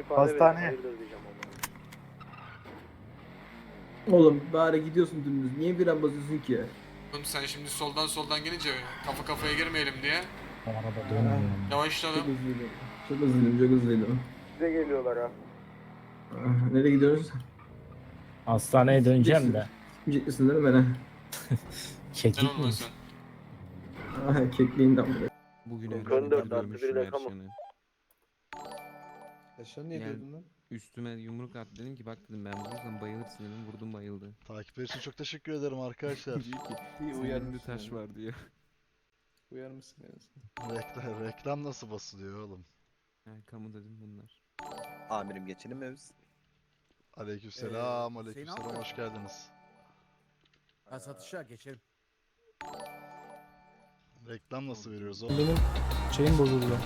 ifade Hastane. verin, hayırdır diyeceğim ama. Oğlum bari gidiyorsun dümdüz. Niye bir an basıyorsun ki ya? Oğlum sen şimdi soldan soldan gelince kafa kafaya girmeyelim diye Araba dönmüyor. Çok yavaşladım. hızlıydım. Çok hızlıydım, çok hızlıydım. Size geliyorlar ha. Ah, Nereye gidiyoruz? Hastaneye döneceğim de. Misin değil mi bana? Sen Keklik mi? olmasın. Ah kekliğinden buraya. Bugün herhalde dört bir artı bir rakam. Yaşar ne Yani- diyordun lan? Üstüme yumruk attı dedim ki bak dedim ben vurursam bayılırsın dedim vurdum bayıldı. Takipler için çok teşekkür ederim arkadaşlar. diyor ki İyi senin taş yani? var diyor. Uyar mısın en azından? reklam, reklam nasıl basılıyor oğlum? Ha, kamu dedim bunlar. Amirim geçelim mi biz? Aleykümselam, Ee, aleykümselam hoş geldiniz. Ben satışa geçelim. Reklam nasıl veriyoruz oğlum? Benim şeyim bozuldu.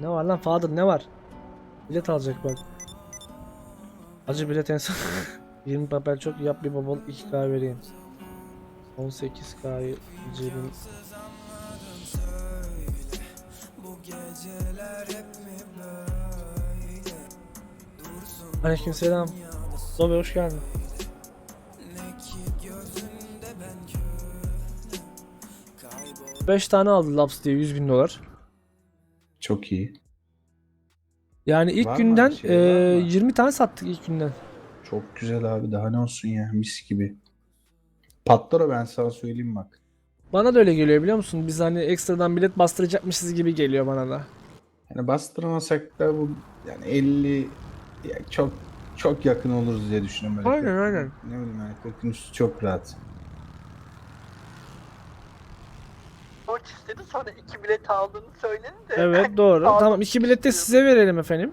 Ne var lan Fadır ne var? Bilet alacak bak. Acı bilet en son. 20 papel çok yap bir babalık 2k vereyim. 18k'yı cebim. Aleykümselam. Sobe hoş geldin. Beş tane aldı Laps diye 100 bin dolar. Çok iyi. Yani ilk Var mı günden şey, var mı? 20 tane sattık ilk günden. Çok güzel abi. Daha ne olsun ya. Mis gibi. Patlar o ben sana söyleyeyim bak. Bana da öyle geliyor biliyor musun? Biz hani ekstradan bilet bastıracakmışız gibi geliyor bana da. Yani bastırmasak da bu yani 50 ya çok çok yakın oluruz diye düşünüyorum. Böyle Aynen, 40, aynen. Ne bileyim yani 40'ın üstü çok rahat. Sonra iki bilet aldığını söyledi de. Evet doğru. Tamam iki bilet de size verelim efendim.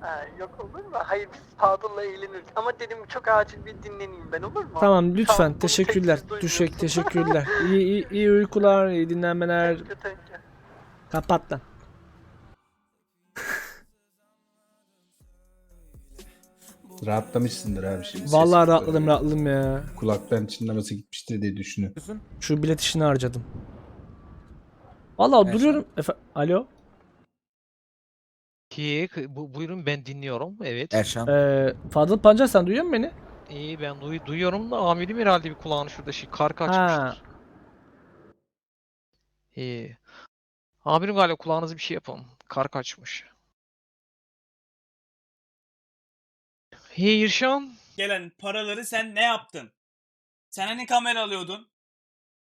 Ha, yok olur mu? Hayır biz Fadıl'la eğleniriz. Ama dedim çok acil bir dinleneyim ben olur mu? Tamam lütfen Tamam, bunu teşekkürler. tek siz Düşek teşekkürler. İyi, iyi, iyi uykular, iyi dinlenmeler. Thank you. Kapat lan. Rahatlamışsındır abi şimdi. Vallahi Ses- rahatladım rahatladım ya. Kulaktan çınlaması gitmiştir diye düşünüyorum. Şu bilet işini harcadım. Vallahi duruyorum. Efe Alo. Ki bu, buyurun ben dinliyorum. Evet. Erşan. Ee, Fadıl Pancar sen duyuyor musun beni? İyi ben duy, duyuyorum da amirim herhalde bir kulağını şurada şey karka Ha. açmıştır. İyi. Amirim galiba kulağınızı bir şey yapın. Karka açmış. İyi İrşan. gelen paraları sen ne yaptın? Sen hani kamera alıyordun?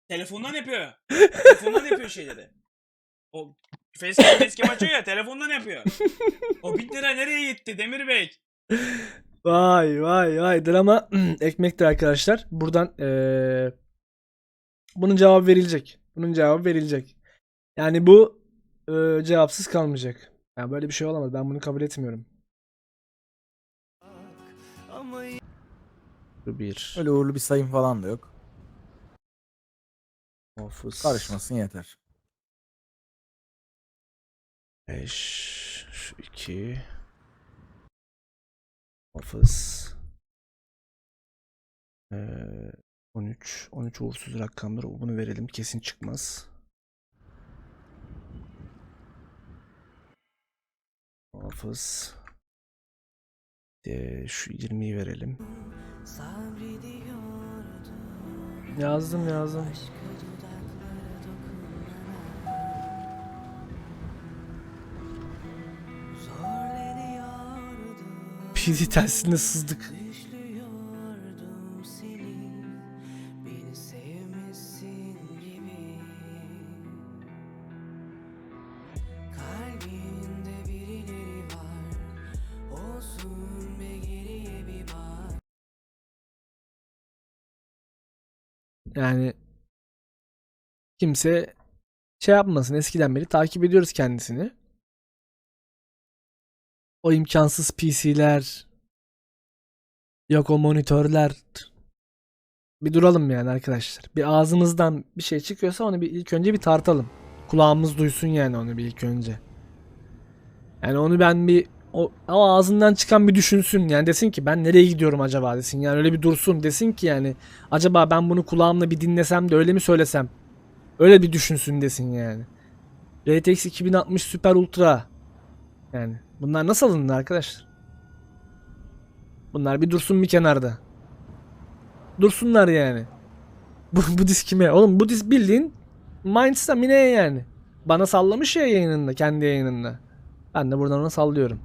Telefondan yapıyor. telefondan yapıyor şeyleri. O facecam facecam açıyor ya telefondan yapıyor. O 1000 lira nereye gitti Demir Bey? Vay vay vay drama ekmektir arkadaşlar. Buradan eee bunun cevabı verilecek. Bunun cevabı verilecek. Yani bu eee, cevapsız kalmayacak. Yani böyle bir şey olamaz. Ben bunu kabul etmiyorum. Bu bir. Öyle uğurlu bir sayım falan da yok. Hafız. Karışmasın yeter. 5 şu 2 Hafız ee, 13 13 uğursuz rakamdır. Bunu verelim. Kesin çıkmaz. Hafız ee, şu 20'yi verelim. Yazdım yazdım. PD telsizine sızdık. Yani kimse şey yapmasın. Eskiden beri takip ediyoruz kendisini. O imkansız PC'ler yok o monitörler bir duralım yani arkadaşlar. Bir ağzımızdan bir şey çıkıyorsa onu bir ilk önce bir tartalım. Kulağımız duysun yani onu bir ilk önce. Yani onu ben bir o, o ağzından çıkan bir düşünsün yani desin ki ben nereye gidiyorum acaba desin yani öyle bir dursun desin ki yani acaba ben bunu kulağımla bir dinlesem de öyle mi söylesem öyle bir düşünsün desin yani. RTX 2060 Super Ultra yani bunlar nasıl alındı arkadaşlar? Bunlar bir dursun bir kenarda. Dursunlar yani. Bu, bu disk kime? Oğlum bu disk bildiğin Minds'ta Mine'ye yani. Bana sallamış ya yayınında, kendi yayınında. Ben de buradan ona sallıyorum.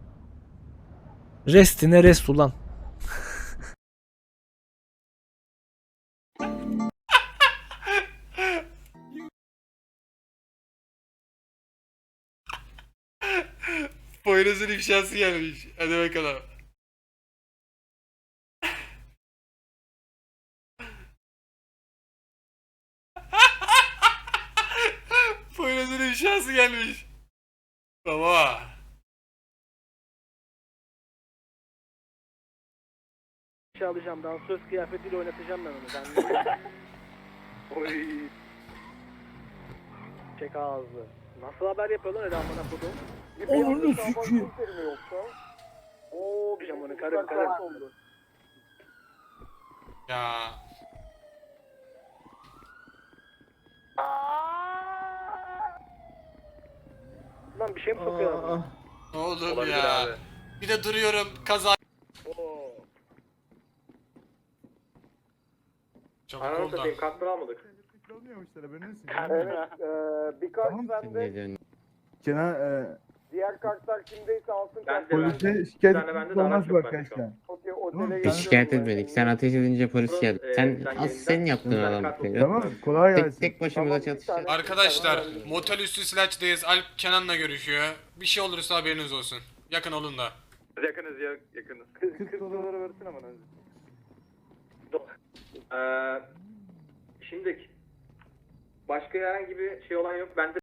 Restine rest ulan. Poyraz'ın ifşası gelmiş. Hadi bakalım. Poyraz'ın ifşası gelmiş. Baba. şey alacağım. Dansöz kıyafetiyle oynatacağım ben onu. Ben Oy. Çek ağzı. Nasıl haber yapıyorlar öyle amına kodum? Onu sikiyim. Oo, bir onu karım karım. Ya. Lan bir şey mi sokuyor? Oldu Olabilir ya? abi. Bir de duruyorum kaza. Oo. Çabuk Ananı ol da. satayım kartları almadık. Evet, eee bir kart bende. Kenan e, Diğer kartlar kimdeyse alsın. Ben polise şikayet tane bende de araç yok bende şu an. Okey, otele Biz şikayet ben. etmedik. Sen ateş edince polis geldi. Ee, Sen sen az yayında- sen yaptın Sen adam. Tamam kolay Tek, gelsin. tek başımıza Tamam, bir çatışacağız. tane- Arkadaşlar motel üstü silaçtayız. Alp Kenan'la görüşüyor. Bir şey olursa haberiniz olsun. Yakın olun da. Yakınız ya yakınız. 40 dolara versin ama önce. Eee şimdi başka herhangi bir şey olan yok. Bende